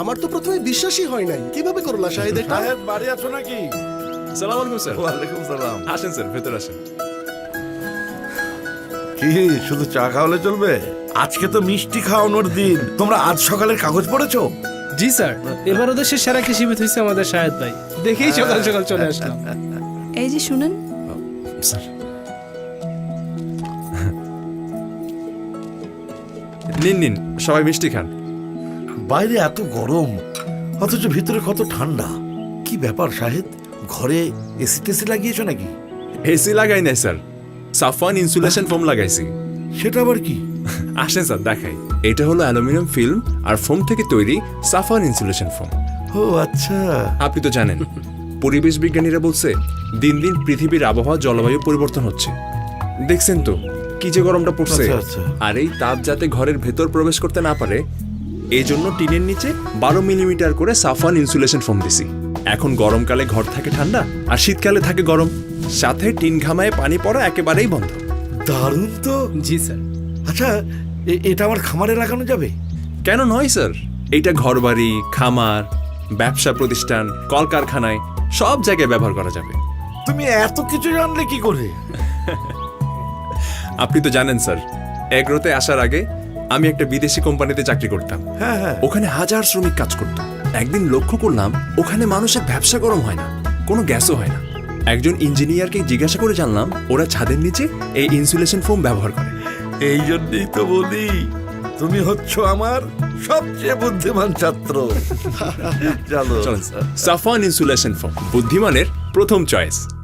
আমার তো প্রথমে বিশ্বাসই হয় নাই। কীভাবে করলা শাহেদ এটা সাহেব বাড়ি আছো নাকি? সালাম আলাইকুম স্যার। ওয়ালাইকুম সালাম। আসেন স্যার ভেতর আসেন। কি শুধু চা খাওয়ালে চলবে? আজকে তো মিষ্টি খাওয়ানোর দিন। তোমরা আজ সকালের কাগজ পড়েছো? জি স্যার। এবার ওদের সে সেরা কৃষিবিদ হয়েছে আমাদের শাহেদ ভাই। দেখেই সকাল সকাল চলে আসলাম। এই যে শুনেন। স্যার। নিন নিন সবাই মিষ্টি খান। বাইরে এত গরম। অথচ ভিতরে কত ঠান্ডা। কি ব্যাপার শাহেদ? ঘরে এসি টেসি লাগিয়েছো নাকি? এসি লাগাই নাই স্যার। সাফান ইনসুলেশন ফোম লাগাইছি। সেটা আবার কি? আসেন স্যার দেখাই। এটা হলো অ্যালুমিনিয়াম ফিল্ম আর ফোম থেকে তৈরি সাফান ইনসুলেশন ফোম। ও আচ্ছা। আপনি তো জানেন পরিবেশ বিজ্ঞানীরা বলছে দিন দিন পৃথিবীর আবহাওয়া জলবায়ু পরিবর্তন হচ্ছে। দেখছেন তো কি যে গরমটা পড়ছে। আচ্ছা, আচ্ছা। আর এই তাপ যাতে ঘরের ভেতর প্রবেশ করতে না পারে এই জন্য টিনের নিচে বারো মিলিমিটার করে সাফান ইনসুলেশন ফোম দিছি। এখন গরমকালে ঘর থাকে ঠান্ডা আর শীতকালে থাকে গরম। সাথে টিন ঘামায় পানি পড়া একেবারেই বন্ধ। দারুণ তো। জি স্যার। আচ্ছা এটা আমার খামারে লাগানো যাবে? কেন নয় স্যার? এইটা ঘরবাড়ি খামার ব্যবসা প্রতিষ্ঠান কলকারখানায় সব জায়গায় ব্যবহার করা যাবে। তুমি এত কিছু জানলে কি করে? আপনি তো জানেন স্যার এগ্রোতে আসার আগে আমি একটা বিদেশি কোম্পানিতে চাকরি করতাম। হ্যাঁ হ্যাঁ। ওখানে হাজার শ্রমিক কাজ করত। একদিন লক্ষ্য করলাম ওখানে মানুষের ব্যবসা গরম হয় না কোনো গ্যাসও হয় না। একজন ইঞ্জিনিয়ারকে জিজ্ঞাসা করে জানলাম ওরা ছাদের নিচে এই ইনসুলেশন ফোম ব্যবহার করে। এই জন্যই তো বলি তুমি হচ্ছ আমার সবচেয়ে বুদ্ধিমান ছাত্র। চলো। সাফান ইনসুলেশন ফোম বুদ্ধিমানের প্রথম চয়েস।